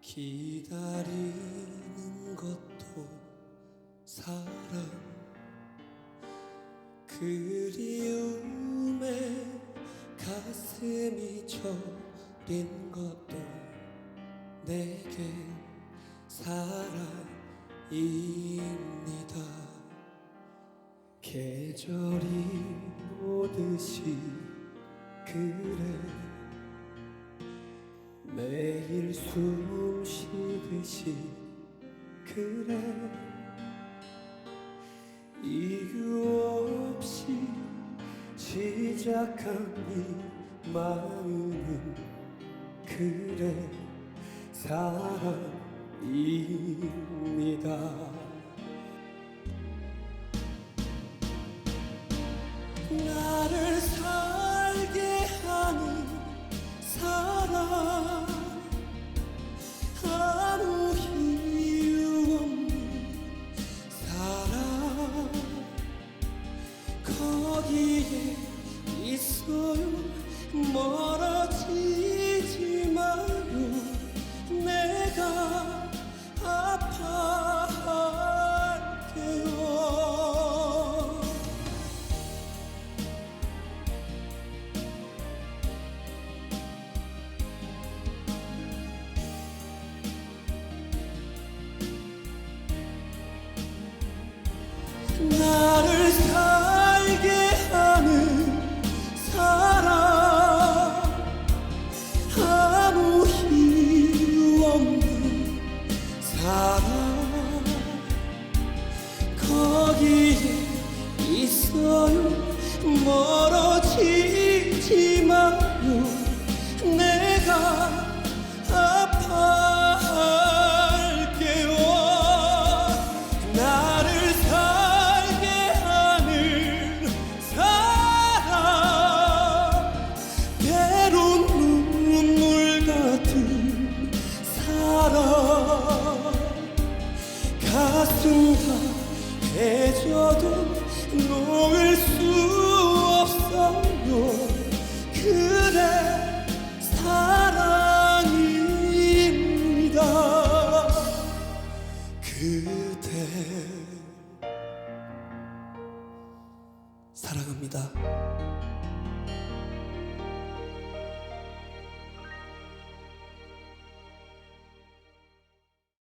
기다리는 것도 사랑. 그리움에 가슴이 저린 것도 내겐 사랑입니다. 계절이 매일 숨 쉬듯이 그래 이유 없이 시작한 이 마음은 그래 사랑입니다. 나 나를 살게 하는 사랑 아무 이유 없는 사랑 거기에 있어요. 멀 가슴 다 해져도 놓을 수 없어요. 그래 사랑입니다. 그대 사랑합니다